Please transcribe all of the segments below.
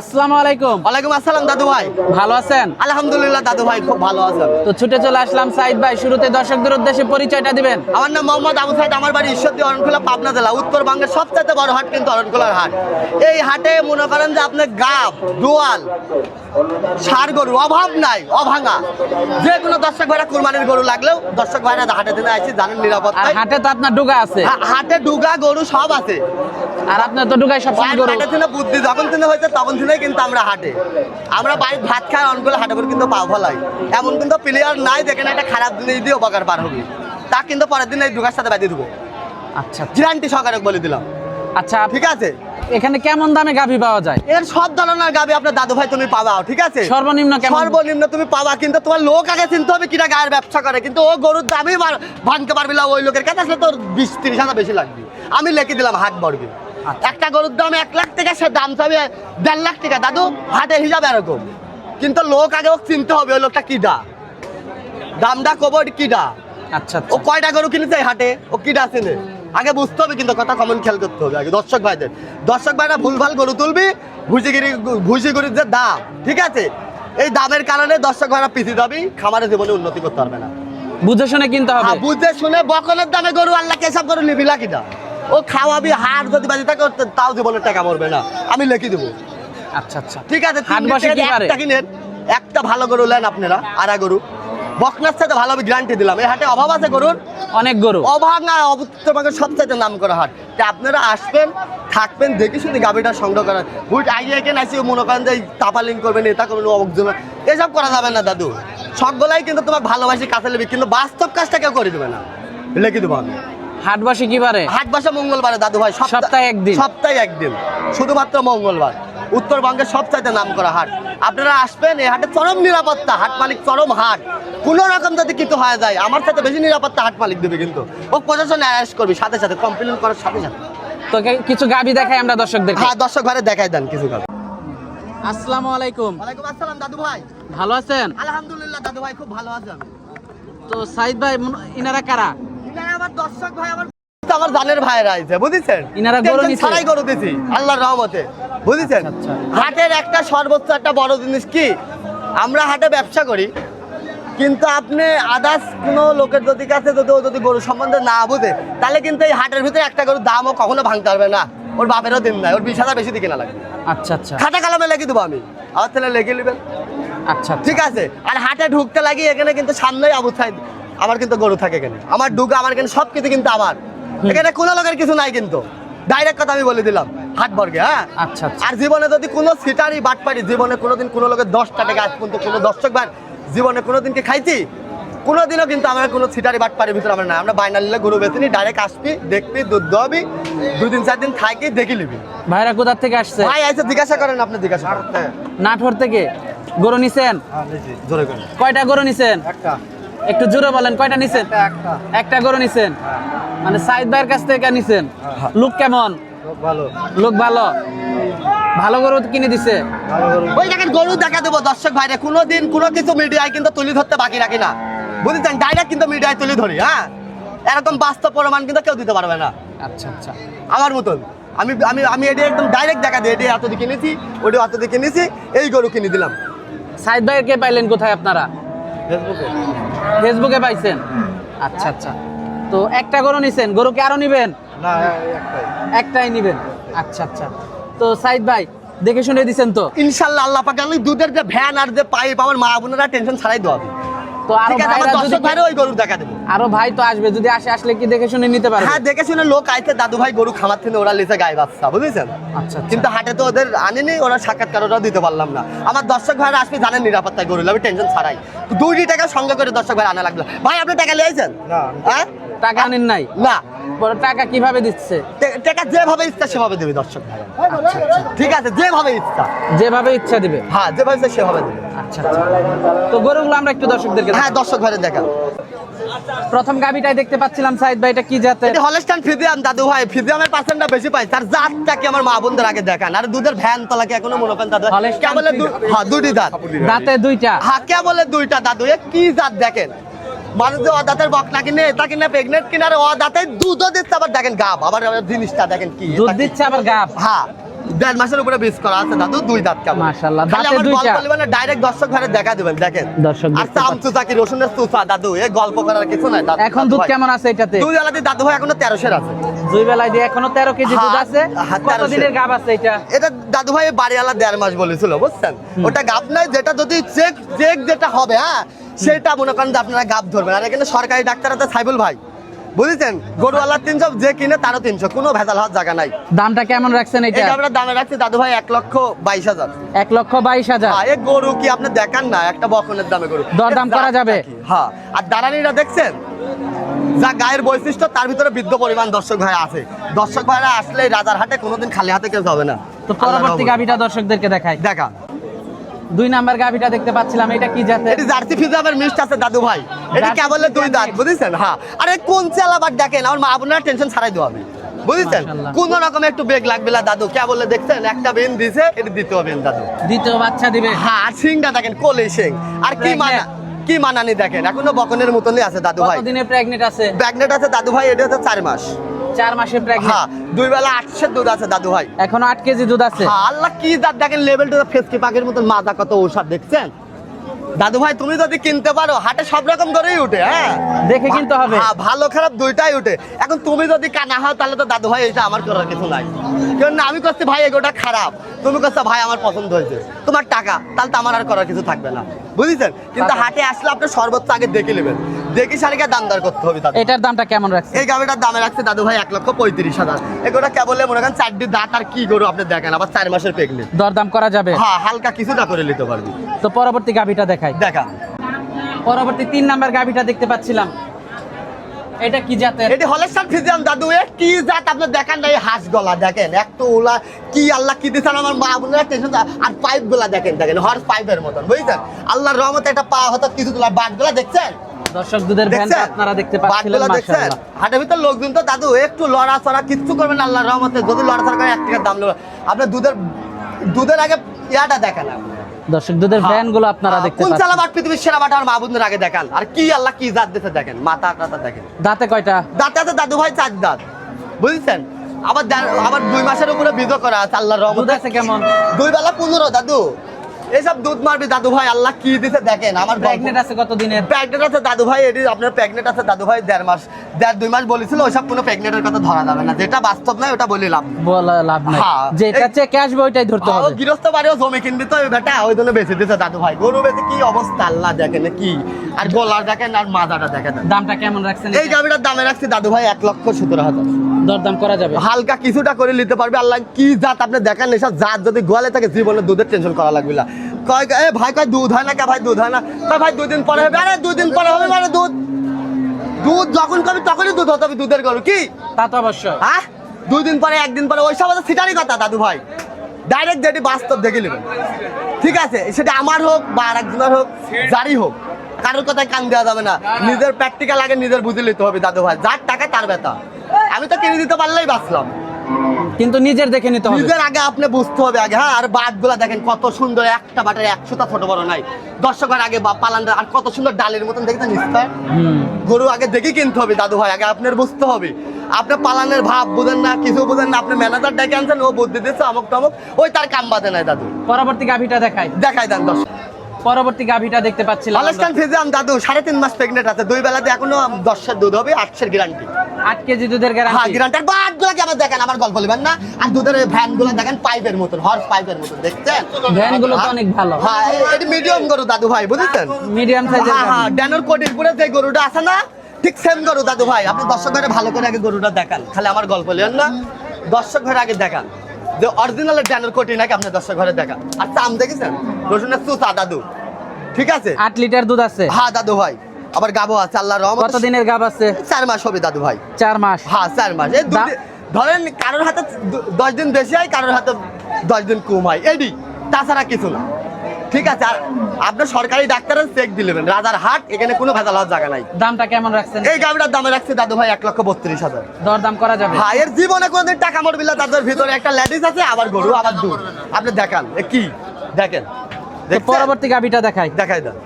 আসসালামু আলাইকুম। ওয়ালাইকুম আসসালাম দাদু ভাই। ভালো আছেন? আলহামদুলিল্লাহ দাদু ভাই খুব ভালো আছেন। তো ছুটে চলে আসলাম সাইদ ভাই শুরুতে দর্শকদের উদ্দেশ্যে পরিচয়টা দিবেন। আমার নাম মোহাম্মদ আবু সাইদ আমার বাড়ি ঈশ্বরদী অরণখোলা পাবনা জেলা উত্তরবঙ্গের সবচেয়ে বড় হাট কিন্তু অরণখোলার হাট। এই হাটে মনে করেন যে আপনি গাব দোয়াল সার গরু অভাব নাই অভাঙা। যে কোনো দর্শক ভাইরা কুরবানির গরু লাগলেও দর্শক ভাইরা হাটে দিনে আসছি জানেন হাটে তো আপনার ডুগা আছে। হাটে ডুগা গরু সব আছে। আর আপনার তো ডুগায় সব গরু। বুদ্ধি যখন হয়েছে তখন থেকেই কিন্তু আমরা হাটে। আমরা বাড়ি ভাত খাই অনগুলো হাটে করে কিন্তু পাও ফলাই এমন কিন্তু প্লেয়ার নাই যেখানে একটা খারাপ দিনে দিয়ে উপকার পার হবে। তা কিন্তু পরের দিন এই দুগার সাথে বাঁধিয়ে দেবো। আচ্ছা। গ্যারান্টি সহকারে বলে দিলাম। আচ্ছা ঠিক আছে? এখানে কেমন দামে গাভী পাওয়া যায়? এর সব ধরনের গাবি আপনার দাদু ভাই তুমি পাবাও ঠিক আছে? সর্বনিম্ন কেমন? সর্বনিম্ন তুমি পাবা কিন্তু তোমার লোক আগে চিনতে হবে কিনা গায়ের ব্যবসা করে কিন্তু ও গরুর দামই ভাঙতে পারবি না ওই লোকের কাছে আসলে তোর বিশ তিরিশ হাজার বেশি লাগবে। আমি লিখে দিলাম হাট বর্গে। একটা গরুর দাম এক লাখ টাকা সে দাম চাবে দেড় লাখ টাকা। দাদু হাটের হিসাবে এরকম। কিন্তু লোক আগে ও চিনতে হবে ওই লোকটা কিডা দামটা কবর কিডা আচ্ছা ও আচ্ছা কয়টা গরু কিনেছে হাটে? ও কিডা চিনে? আগে বুঝতে হবে কিন্তু কথা কমন খেয়াল করতে হবে আগে দর্শক ভাইদের। দর্শক ভাইরা ভুলভাল গরু তুলবি ভুসিগিরি ভুসিগিরির যে দাম ঠিক আছে? এই দামের কারণে দর্শক ভাইরা পিছিয়ে যাবি খামারে জীবনে উন্নতি করতে পারবে না। বুঝে শুনে কিনতে হবে। হ্যাঁ, বুঝে শুনে বকনের দামে গরু আল্লাহ কেসব গরু নিবি লাকিটা ও খাওয়াবি হাড় যদি বাজি থাকে তাও জীবনের টাকা মরবে না। আমি লিখে দেবো। আচ্ছা আচ্ছা। ঠিক আছে হাট? একটা কিনেন। একটা ভালো গরু নেন আপনারা আড়া গরু। বকনার সাথে ভালো আমি গ্যারান্টি দিলাম। এই হাটে অভাব আছে গরুর? অনেক গরু। অভাঙা উত্তরবঙ্গের সবচাইতে নাম করা হাট। তা আপনারা আসবেন থাকবেন দেখে শুধু গাবিটা সংগ্রহ করেন হুইট আইডিয়া কেন আসি মনে করেন যে তাপালিং করবেন এটা করবেন অবক জমা এসব করা যাবে না দাদু। সবগুলাই কিন্তু তোমার ভালোবাসি কাছে নেবে কিন্তু বাস্তব কাজটা কেউ করে দেবে না। লিখে দেবো আমি। হাট বসে কি বারে? হাট বাসা মঙ্গলবারে দাদু ভাই সপ্তাহে একদিন। সপ্তাহে একদিন। শুধুমাত্র মঙ্গলবার। উত্তরবঙ্গের সবচাইতে নাম করা হাট। আপনারা আসবেন এই হাটে চরম নিরাপত্তা হাট মালিক চরম হাট। কোনো রকম যদি কিছু হয়ে যায় আমার সাথে বেশি নিরাপত্তা হাট মালিক দেবে কিন্তু। ও প্রশাসন অ্যারেস্ট করবি সাথে সাথে কমপ্লেন করার সাথে সাথে। তোকে কিছু গাভী দেখাই আমরা দর্শকদের হ্যাঁ দর্শক ঘরে দেখাই দেন কিছু কাজ আসসালামু আলাইকুম। ওয়ালাইকুম আসসালাম দাদু ভাই। ভালো আছেন? আলহামদুলিল্লাহ দাদু ভাই খুব ভালো আছেন তো সাইদ ভাই মন- ইনারা কারা? দর্শক ভাই আমার আমার জানের ভাইয়েরা আইছে বুঝেছেন? ইনারা গরু নিছে? ছাড়াই গরু দিছি আল্লাহর রহমতে বুঝেছেন? আচ্ছা, হাটের একটা সর্বোচ্চ একটা বড় জিনিস কি? আমরা হাটে ব্যবসা করি কিন্তু আপনি আদার্স কোনো লোকের যদি কাছে যদি ও যদি গরু সম্বন্ধে না বুঝে তাহলে কিন্তু এই হাটের ভিতরে একটা গরুর দামও কখনো ভাঙতে পারবে না। ওর বাপেরও দিন নাই ওর বিশ হাজার বেশি দিকে না লাগবে আচ্ছা আচ্ছা। খাতা কালামে লিখে দেবো আমি আমার তাহলে লিখে নেবেন। আচ্ছা। ঠিক আছে? আর হাটে ঢুকতে লাগি এখানে কিন্তু সামনেই আবু সাইদ আমার কিন্তু গরু থাকে এখানে। আমার ঢুকা আমার এখানে সব কিছু কিন্তু আমার। এখানে কোনো লোকের কিছু নাই কিন্তু। ডাইরেক্ট কথা আমি বলে দিলাম হাট বর্গে হ্যাঁ? আচ্ছা আচ্ছা। আর জীবনে যদি কোনো সিটারি বাটপারি জীবনে কোনোদিন কোনো লোকের দশটা টাকা আজ পর্যন্ত কোনো দর্শক বার জীবনে কোনোদিন কি খাইছি? কোনোদিনও কিন্তু আমার কোনো সিটারি বাটপারির ভিতরে আমরা না আমরা বাইনা নিলে গরু বেচিনি ডাইরেক্ট আসবি দেখবি দুধ দোয়াবি দুদিন চার দিন থাকি দেখি নিবি। ভাইরা কোথার থেকে আসছে? ভাই আইসে জিজ্ঞাসা করেন আপনি জিজ্ঞাসা নাটোর থেকে। গরু নিছেন? জোরে করেন। কয়টা গরু নিছেন? একটু। জোরে বলেন কয়টা নিছেন? একটা গরু নিছেন? মানে সাইদ ভাইয়ের কাছ থেকে নিছেন? লোক কেমন? ভালো। লোক ভালো। ভালো গরু কিনে দিছে? ওই দেখেন গরু দেখা দেবো। দর্শক ভাইরে কোনোদিন কোনো কিছু মিডিয়ায় কিন্তু তুলে ধরতে বাকি রাখি না। বুঝেছেন? ডাইরেক্ট কিন্তু মিডিয়ায় তুলে ধরি হ্যাঁ? এরকম বাস্তব প্রমাণ কিন্তু কেউ দিতে পারবে না। আচ্ছা আচ্ছা। আমার মতন। আমি আমি আমি এটি একদম ডাইরেক্ট দেখা দিই। এটি এত কিনেছি ওটি এত দিয়ে কিনেছি এই গরু কিনে দিলাম। সাইদ ভাইয়ের কে পাইলেন কোথায় আপনারা? ফেসবুকে? ফেসবুকে পাইছেন? আচ্ছা আচ্ছা। তো একটা গরু নিছেন গরু কি আরও নিবেন? না একটাই। একটাই নিবেন? আচ্ছা আচ্ছা। তো সাইদ ভাই দেখে শুনে দিছেন তো? ইনশাল্লাহ আল্লাহ পাক আমি দুধের যে ভ্যান আর যে পাইপ আমার মা বোনেরা টেনশন ছাড়াই দেওয়া তো আরও ভাইরা ওই গরু দেখা দেবো। আরও ভাই তো আসবে যদি আসে আসলে কি দেখে শুনে নিতে পারবে? হ্যাঁ দেখে শুনে লোক আইতে দাদু ভাই গরু খামার থেকে ওরা গায়ে বাচ্চা বুঝেছেন? আচ্ছা আচ্ছা। কিন্তু হাটে তো ওদের আনেনি ওরা সাক্ষাৎকার ওরাও দিতে পারলাম না। আমার দর্শক ভাইরা আসবে জানেন নিরাপত্তায় গরু আমি টেনশন ছাড়াই। তো দুইটি টাকা সঙ্গে করে দর্শক ভাই আনা লাগল। ভাই আপনি টাকা লিয়েছেন? হ্যাঁ? টাকা আনেন নাই? না। বড় টাকা কীভাবে দিচ্ছে? টাকা যেভাবে ইচ্ছা সেভাবে দেবে দর্শক ভাই ঠিক আছে যেভাবে ইচ্ছা। যেভাবে ইচ্ছা দিবে। হ্যাঁ যেভাবে ইচ্ছা সেভাবে দেবে। আচ্ছা আচ্ছা। তো গরুগুলো আমরা একটু দর্শকদেরকে হ্যাঁ দর্শক ভাইরে দেখা প্রথম গাবিটাই দেখতে পাচ্ছিলাম সাইদ ভাই এটা কি জাতের? এটি হলস্টান ফিজিয়াম দাদু ভাই। ফিজিয়ামের পার্সেন্টটা বেশি পাই। তার জাতটা কি আমার মা বোনদের আগে দেখান। আর দুধের ভ্যান তলা কি এখনও মনে করেন দাদু। Holstein কে বলে হ্যাঁ দুটি দাঁত। দাঁতে দুইটা। হ্যাঁ দুইটা দাদু এ কি জাত দেখেন? মানুষ যে অদাতের বকনা কিনে এটা কিনে প্রেগনেন্ট কিনারে অদাতে দুধও দিচ্ছে আবার দেখেন গাব আবার জিনিসটা দেখেন কি। দুধ? দিচ্ছে আবার গাব হ্যাঁ। দেড় মাসের উপরে বীজ করা আছে দাদু দুই দাঁত কেমন? মাশাআল্লাহ, দাঁতে দুইটা। ডাইরেক্ট দর্শক ঘরে দেখা দিবেন দেখেন। দর্শক আর দেখতে চাম পাচ্ছে। চুচা কি রসুনের চুচা দাদু এ গল্প করার কিছু নাই দাদু এখন দুধ কেমন আছে এটাতে? দুই দাদু ভাই এখনও তেরোশের আছে। দুই বেলায় দিয়ে এখনও তেরো কেজি দুধ আছে? কত দিনের গাব আছে এটা? এটা দাদু ভাই বাড়িওয়ালা দেড় মাস বলেছিল বুঝছেন? ওটা গাব নাই যেটা যদি চেক চেক যেটা হবে হ্যাঁ সেটা মনে করেন যে আপনারা গাব ধরবেন। আর এখানে সরকারি ডাক্তার আছে সাইবুল ভাই। বুঝেছেন? গরুওয়ালার তিনশো যে কিনে তারও তিনশো। কোনো ভেজাল হওয়ার জায়গা নাই। দামটা কেমন রাখছেন এটা আমরা দামে রাখছে দাদু ভাই এক লক্ষ বাইশ হাজার। এক লক্ষ বাইশ হাজার। হ্যাঁ এ গরু কি আপনি দেখান না? একটা বকনের দামে গরু। দরদাম করা যাবে? হ্যাঁ। আর দাঁড়ানিরা দেখছেন? যা গায়ের বৈশিষ্ট্য তার ভিতরে বৃদ্ধ পরিমাণ দর্শক ভাই আছে। দর্শক ভাইরা আসলে রাজার হাটে কোনোদিন খালি হাতে কেউ যাবে না। তো পরবর্তী। গাভিটা দর্শকদেরকে দেখাই। দেখা। দুই নাম্বার গাভিটা দেখতে পাচ্ছিলাম এটা কি জাতের? এটি জার্সি ফিজাবের মিষ্ট আছে দাদু ভাই। এটি কেবল দুই ফিজার দাঁত। বুঝেছেন? হ্যাঁ। আরে কোন চাল আবার ডাকেন আমার মা আপনারা টেনশন ছাড়াই দেওয়া হবে। বুঝেছেন? কোন রকম একটু বেগ লাগবে না দাদু। কে বলে দেখছেন? একটা বেন দিছে এটি দ্বিতীয় বেন দাদু। দ্বিতীয় বাচ্চা দিবে। হ্যাঁ আর সিংটা দেখেন কোলে সিং। আর কি। মানা কি মানানি দেখেন? এখনও বকনের মতনই আছে দাদু ভাই। কতদিনে প্রেগনেন্ট আছে? প্রেগনেন্ট আছে দাদু ভাই এটা হচ্ছে চার মাস। চার মাসের হ্যাঁ দুই বেলা আটশের দুধ আছে দাদু ভাই। এখনও আট কেজি দুধ আছে। হ্যাঁ, আল্লাহ কি দাঁত দেখেন লেভেলটা ফেসকি পাখির মতন মাজা কত ঔষধ দেখছেন? দাদু ভাই তুমি যদি কিনতে পারো হাটে সব রকম করেই উঠে হ্যাঁ? দেখে কিনতে হবে। হ্যাঁ, ভালো খারাপ দুইটাই উঠে। এখন তুমি যদি কানা হও তাহলে তো দাদু ভাই এটা আমার করার কিছু নাই। কারণ আমি করছি ভাই এগোটা খারাপ। তুমি করছ ভাই আমার পছন্দ হয়েছে। তোমার টাকা তাহলে তো আমার আর করার কিছু থাকবে না। বুঝেছেন? কিন্তু হাটে আসলে আপনি সর্বোচ্চ আগে দেখে নেবেন। দেখি সারিকে দাম দর করতে হবে দাদু। এটার দামটা কেমন রাখছে এই গাড়িটার দামে রাখছে দাদু ভাই এক লক্ষ পঁয়ত্রিশ হাজার। এগুলো কেবলে মনে করেন চারটি দাঁত আর কি গরু আপনি দেখেন আবার চার মাসের প্রেগনেন্ট দরদাম করা যাবে? হ্যাঁ হালকা কিছুটা করে নিতে পারবি। তো পরবর্তী গাভিটা দেখাই। দেখা। পরবর্তী তিন নাম্বার গাভিটা দেখতে পাচ্ছিলাম। এটা কি জাতের? এটি হলেস্টার ফিজিয়াম দাদু এ কি জাত? আপনি দেখেন না এই হাঁস গলা দেখেন একটু ওলা কি আল্লাহ কি দিচ্ছেন আমার মা বোনেরা টেনশন আর পাইপগুলা দেখেন দেখেন হর্স পাইপের মতন বুঝছেন? আল্লাহর রহমতে একটা পা হতো কিছু তোলা বাটগুলা দেখছেন? দর্শক দুধের ভ্যান আপনারা দেখতে পাচ্ছিলেন মাশাআল্লাহ। হাটের ভিতর লোকজন তো দাদু একটু লড়াচড়া কিচ্ছু করবেন আল্লাহর রহমতে। যদি লড়াচড়া করে এক টাকার দাম নেবে। আপনার দুধের দুধের আগে ইয়াটা দেখেন দর্শক দুধের ভ্যানগুলো আপনারা হ্যাঁ, দেখতে কোন চালা বাট পৃথিবীর সেরা বাট আমার মা আগে দেখান। আর কি আল্লাহ কি জাত দিতে দেখেন? মাথা দেখেন। দাঁতে কয়টা? দাঁতে আছে দাদু ভাই চার দাঁত। বুঝছেন? আবার আবার দুই মাসের উপরে বিধ করা আছে আল্লাহর রহমতে। আছে কেমন? দুই বেলা পনেরো দাদু। এইসব দুধ মারবি দাদু ভাই আল্লাহ কি দিতে দেখেন আমার প্রেগনেন্ট আছে কত দিনের প্রেগনেন্ট আছে দাদু ভাই এটি আপনার প্রেগনেন্ট আছে দাদু ভাই দেড় মাস দেড় দুই মাস বলেছিল ওইসব কোনো প্রেগনেন্টের কথা ধরা যাবে না। যেটা বাস্তব নয় ওটা বলে লাভ। বলা লাভ নাই। হ্যাঁ, যেটা চেয়ে আসবে ওইটাই ধরতে হবে। গৃহস্থ বাড়িও জমি কিনবি তো বেটা ওই জন্য বেঁচে দিতে দাদু ভাই গরু বেঁচে কি অবস্থা আল্লাহ দেখেন কি। আর গলার দেখেন আর মাজাটা দেখেন। দামটা কেমন রাখছেন? এই গাড়িটার দামে রাখছি দাদু ভাই এক লক্ষ সতেরো হাজার। দরদাম করা যাবে? হালকা কিছুটা করে নিতে পারবে আল্লাহ কি জাত আপনি দেখেন এসব জাত যদি গোয়ালে থাকে জীবনে দুধের টেনশন করা লাগবে না। কয় এ ভাই কয় দুধ হয় না কে ভাই দুধ হয় না? কয় ভাই দুদিন পরে হবে? আরে দুদিন পরে হবে মানে দুধ। দুধ যখন কবি তখনই দুধ হতে হবে দুধের গরু কি? তা তো অবশ্যই। হ্যাঁ দুই দিন পরে একদিন পরে ওই সব সিটারই কথা দাদু ভাই। ডাইরেক্ট যেটি বাস্তব দেখে নেবেন। ঠিক আছে? সেটা আমার হোক বা আর একজনের হোক যারই হোক কারোর কথায় কান দেওয়া যাবে না। নিজের প্র্যাকটিক্যাল আগে নিজের বুঝে নিতে হবে দাদু ভাই। যার টাকা তার ব্যথা। আমি তো কিনে দিতে পারলেই বাঁচলাম। কিন্তু নিজের দেখে নিতে হবে। নিজের আগে আপনি বুঝতে হবে আগে হ্যাঁ? আর বাটগুলা দেখেন কত সুন্দর একটা বাটের একশোটা ছোট বড় নাই। দর্শকের আগে বা পালান আর কত সুন্দর ডালের মতন নিস্তার হুম। গরু আগে দেখে কিনতে হবে দাদু ভাই আগে আপনার বুঝতে হবে। আপনি পালানের ভাব বুঝেন না কিছু বুঝেন না আপনি ম্যানেজার ডেকে আনছেন ও বুদ্ধি দিচ্ছে আমক টমক ওই তার কাম বাদে নাই দাদু। পরবর্তী গাভিটা দেখায় দেখাই দেন দশ পরবর্তী গাভিটা দেখতে পাচ্ছিলাম। আলাস্কান ফিজিয়াম দাদু সাড়ে তিন মাস প্রেগনেন্ট আছে। দুই বেলাতে এখনও দশের দুধ হবে আটশের গ্যারান্টি আট কেজি দুধের গ্যারান্টি হ্যাঁ গ্যারান্টি বাটগুলো কেমন দেখেন? আমার গল্প নেবেন না। আর দুধের ভ্যানগুলো দেখেন পাইপের মতন হর্স পাইপের মতন দেখছেন? ভ্যানগুলো তো অনেক ভালো। হ্যাঁ এটি মিডিয়াম গরু দাদু ভাই বুঝেছেন? মিডিয়াম সাইজের হ্যাঁ হ্যাঁ ড্যানোর কোটির পুরে যে গরুটা আছে না ঠিক সেম গরু দাদু ভাই। আপনি দর্শক ঘরে ভালো করে আগে গরুটা দেখান। খালি আমার গল্প লিয়েন না। দর্শক ঘরে আগে দেখান। যে অরিজিনাল ড্যানোর কোটি নাকি আপনি দর্শক ঘরে দেখান। আর চাম দেখেছেন? রসুনের সুতা দাদু ঠিক আছে? আট লিটার দুধ আছে। হ্যাঁ দাদু ভাই। আবার গাবো আছে আল্লাহ রহমত। কত দিনের গাব আছে? চার মাস হবে দাদু ভাই। চার মাস। হ্যাঁ চার মাস। এই ধরেন কারোর হাতে দশ দিন বেশি হয় কারোর হাতে দশ দিন কম হয়। এডি তাছাড়া কিছু না। ঠিক আছে আর আপনার সরকারি ডাক্তারের চেক দিলেন রাজার হাট এখানে কোনো ভেজাল হওয়ার জায়গা নাই। দামটা কেমন রাখছেন? এই গাড়িটার দামে রাখছে দাদু ভাই এক লক্ষ বত্রিশ হাজার। দরদাম করা যাবে? ভাইয়ের জীবনে কোনদিন টাকা মরবি না তাদের ভিতরে একটা লেডিস আছে আবার গরু আবার দুধ। আপনি দেখান কি? দেখেন? পরবর্তী গাভিটা দেখাই। দেখাই দেন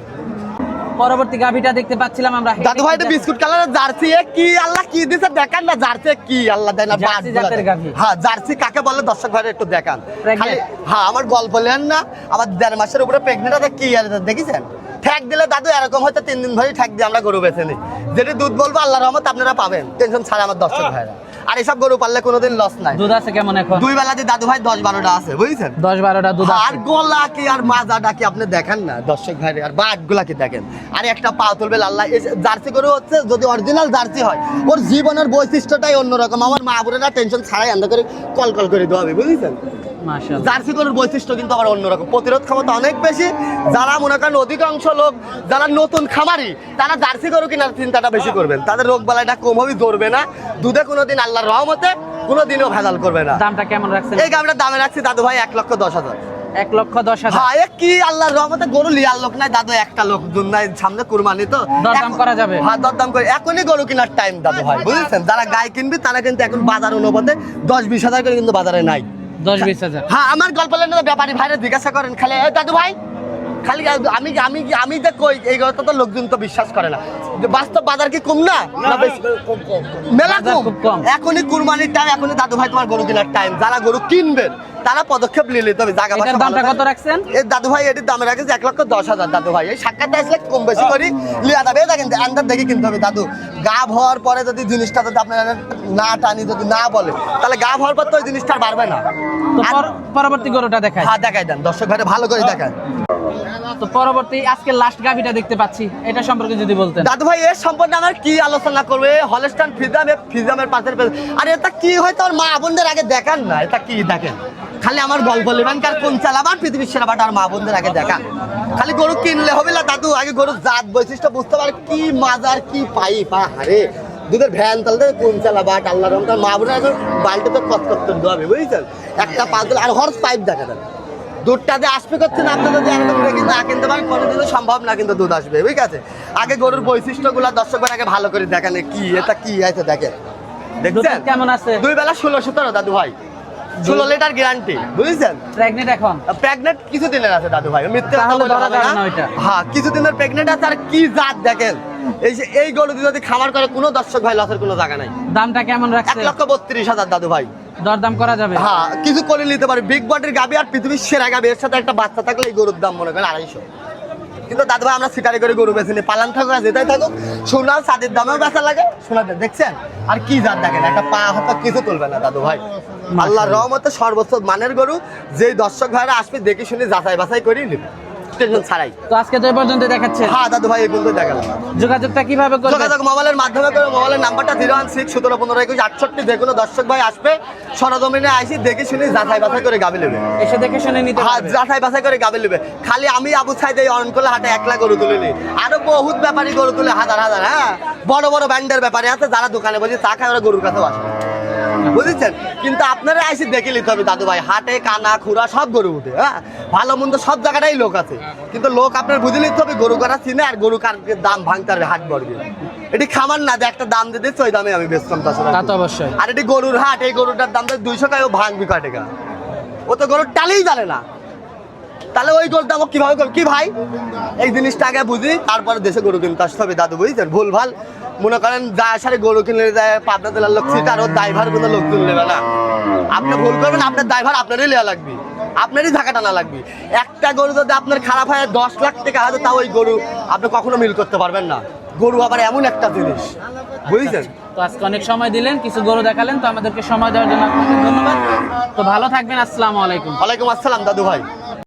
পরবর্তী গাভিটা দেখতে পাচ্ছিলাম আমরা। দাদু ভাই এটা বিস্কুট কালারের জার্সি এ কি আল্লাহ কি দিছে? দেখান না জার্সি কি আল্লাহ দেয় না জার্সি জাতের গাভী। হ্যাঁ জার্সি কাকে বলে? দর্শক ভাই একটু দেখান? খালি হ্যাঁ আমার গল্প লেন না আমার দেড় মাসের উপরে প্রেগনেন্ট আছে কি আর দেখেছেন? ঠ্যাক দিলে দাদু এরকম হয়তো তিন দিন ধরেই ঠ্যাক দিয়ে আমরা গরু বেছে নিই। যেটি দুধ বলব আল্লাহ রহমত আপনারা পাবেন। টেনশন ছাড়া আমার দর্শক ভাইরা। আর এসব গরু পাললে কোনোদিন লস নাই। দুধ আছে কেমন এখন? দুই বেলা যে দাদু ভাই দশ বারোটা আছে বুঝছেন? দশ বারোটা দুধ আর গোলা কি আর মাজাটা কি আপনি দেখেন না? দর্শক ভাই আর বাটগুলা কি দেখেন? আর একটা পা তুলবে আল্লাহ জার্সি গরু হচ্ছে যদি অরিজিনাল জার্সি হয় ওর জীবনের বৈশিষ্ট্যটাই অন্যরকম। আমার মা বোনেরা টেনশন ছাড়াই আন্দা করে কল কল করে দেওয়া হবে বুঝেছেন? জার্সি গরুর বৈশিষ্ট্য কিন্তু আবার অন্যরকম। প্রতিরোধ ক্ষমতা অনেক বেশি। যারা মনে করেন অধিকাংশ লোক যারা নতুন খামারি তারা জার্সি গরু কেনার চিন্তাটা বেশি করবেন। তাদের রোগ বালাইটা কম হবে ধরবে না। দুধে কোনোদিন আল্লাহর রহমতে কোনোদিনও ভেজাল করবে না। দামটা কেমন রাখছেন? এই গামটার দামে রাখছি দাদু ভাই এক লক্ষ দশ হাজার। এক লক্ষ দশ হাজার? হ্যাঁ এ কি আল্লাহর রহমতে গরু লিয়ার লোক নাই দাদু একটা লোক দুন নাই সামনে কুরবানি তো। দরদাম করা যাবে? হ্যাঁ দরদাম করে। এখনই গরু কেনার টাইম দাদু ভাই বুঝেছেন? যারা গায়ে কিনবি তারা কিন্তু এখন বাজার অনুপাতে দশ বিশ হাজার করে কিন্তু বাজারে নাই। দশ বিশ হাজার। হ্যাঁ আমার গল্প লেন ব্যাপারী ভাইরা জিজ্ঞাসা করেন খালি "এই দাদু ভাই খালি আমি আমি আমি যে কই এই কথা তো লোকজন তো বিশ্বাস করে না। যে বাস্তব বাজার কি কম না? মেলা কম। এখনই কুরবানির টাইম এখনই দাদু ভাই তোমার গরু কেনার টাইম যারা গরু কিনবেন তারা পদক্ষেপ নিয়ে নিতে হবে জায়গা দামটা কত রাখছেন? এই দাদু ভাই এটির দামে রাখেছে এক লক্ষ দশ হাজার দাদু ভাই। এই সাক্ষাৎ আসলে কম বেশি করি। লিয়া যাবে এটা কিন্তু আন্দার দেখে কিনতে হবে দাদু। গাভ হওয়ার পরে যদি জিনিসটা যদি আপনার না টানি যদি না বলে তাহলে গাভ হওয়ার পর তো ওই জিনিসটা বাড়বে না। পরবর্তী গরুটা দেখায় হ্যাঁ দেখাই দেন। দর্শক ভাইরা ভালো করে দেখান। তো পরবর্তী আজকে লাস্ট গাভিটা দেখতে পাচ্ছি। এটা সম্পর্কে যদি বলতেন। দাদু ভাই এর সম্পর্কে আমার কি আলোচনা করবে? হলস্টান ফিজাম ফিজামের পাশের পেজ। আর এটা কি হয়? তোর মা বোনদের আগে দেখান না। এটা কি দেখেন? খালি আমার গল্প নেবেন কার কোন চালাবার পৃথিবীর সেরা বাট আর মা বোনদের আগে দেখান খালি গরু কিনলে হবে না দাদু? আগে গরুর জাত বৈশিষ্ট্য বুঝতে পারে কি মাজার কি পাইপ? আরে দুধের ভ্যান তাহলে কোন চালাবাট আল্লাহ রহম তার মা বোনের তো কত কত হবে বুঝছেন? একটা পাঁচ আর হর্স পাইপ দেখা দেন দুধটা যে আসবে করছে না আপনি যদি একদম রেখে না কিনতে পারেন কোনোদিনও সম্ভব না কিন্তু দুধ আসবে ঠিক আছে? আগে গরুর বৈশিষ্ট্যগুলো দর্শকবার আগে ভালো করে দেখেন কি এটা কি আছে দেখেন। দুধ দেখছেন কেমন আছে? দুই বেলা ষোলো সতেরো দাদু ভাই। ষোলো লিটার গ্যারান্টি বুঝছেন? প্রেগনেন্ট এখন। প্রেগনেন্ট কিছু দিনের আছে দাদু ভাই মিথ্যে হ্যাঁ কিছু দিনের প্রেগনেন্ট আছে আর কি জাত দেখেন। এই যে এই গরু দিয়ে যদি খামার করে কোনো দর্শক ভাই লসের কোনো জায়গা নাই। দামটা কেমন এক রাখছে লক্ষ বত্রিশ হাজার দাদু ভাই। দরদাম করা যাবে? হ্যাঁ কিছু করে নিতে পারে। বিগ বডির গাবি আর পৃথিবীর সেরা গাবি এর সাথে একটা বাচ্চা থাকলে এই গরুর দাম মনে করেন আড়াইশো। কিন্তু দাদু ভাই আমরা শিকারি করে গরু বেছে নিই পালান থাকুক আর যেটাই থাকুক সোনার সাদের দামেও বেচা লাগে সোনাতে দেখছেন? আর কি জাত দেখেন একটা পা হাত কিছু তুলবে না দাদু ভাই আল্লাহর রহমতে সর্বোচ্চ মানের গরু যেই দর্শক ভাইরা আসবে দেখে শুনে যাচাই বাছাই করেই নেবে। টেনশন ছাড়াই। তো আজকে তো এই পর্যন্ত দেখাচ্ছে। হ্যাঁ দাদু ভাই এই পর্যন্ত দেখালাম। যোগাযোগটা কীভাবে করবে যোগাযোগ মোবাইলের মাধ্যমে করে মোবাইলের নাম্বারটা জিরো ওয়ান সিক্স সতেরো পনেরো একুশ আটষট্টি যে কোনো দর্শক ভাই আসবে। সরজমিনে আইসি দেখে শুনে যাচাই বাছাই করে গাবি নেবে। এসে দেখে শুনে নিতে হ্যাঁ যাচাই বাছাই করে গাবি নেবে। খালি আমি আবু সাইদ এই করলে হাটে একলা গরু তুলে নি আরও বহুত ব্যাপারী গরু তুলে হাজার হাজার হ্যাঁ? বড় বড় ব্যান্ডের ব্যাপারী আছে যারা দোকানে বসে চা খায় ওরা গরুর কাছেও আসে। বুঝেছেন? কিন্তু আপনারা আইসি দেখে নিতে হবে দাদু ভাই হাটে কানা খুরা সব গরু উঠে হ্যাঁ? ভালো মন্দ সব জায়গাটাই লোক আছে। কিন্তু লোক আপনার বুঝে নিতে হবে গরু কাটা চিনে আর গরু কার দাম ভাঙতে হবে হাট বর্গে। এটি খামার না যে একটা দাম দিয়ে দিচ্ছে ওই দামে আমি বেচতাম দশ তা তো অবশ্যই। আর এটি গরুর হাট এই গরুটার দাম তো দুইশো টাকা ভাঙবি কয় টাকা। ও তো গরুর টালেই জানে না। তাহলে ওই গরুর দাম কীভাবে করবে? কি ভাই? এই জিনিসটা আগে বুঝি তারপরে দেশে গরু কিনতে আসতে হবে দাদু বুঝছেন? ভুল ভালো মনে করেন যা সারে গরু কিনলে যায় পাবনা জেলার লোক সিট আর ড্রাইভার কোনো লোক তুলে নেবে না। আপনি ভুল করবেন আপনার ড্রাইভার আপনারই নেওয়া লাগবে। আপনারই ধাক্কা টানা লাগবে। একটা গরু যদি আপনার খারাপ হয় দশ লাখ টাকা হয়তো তাও ওই গরু আপনি কখনো মিল করতে পারবেন না। গরু আবার এমন একটা জিনিস। বুঝছেন? তো আজকে অনেক সময় দিলেন কিছু গরু দেখালেন তো আমাদেরকে সময় দেওয়ার জন্য আপনাকে ধন্যবাদ। তো ভালো থাকবেন আসসালামু আলাইকুম। ওয়ালাইকুম আসসালাম দাদু ভাই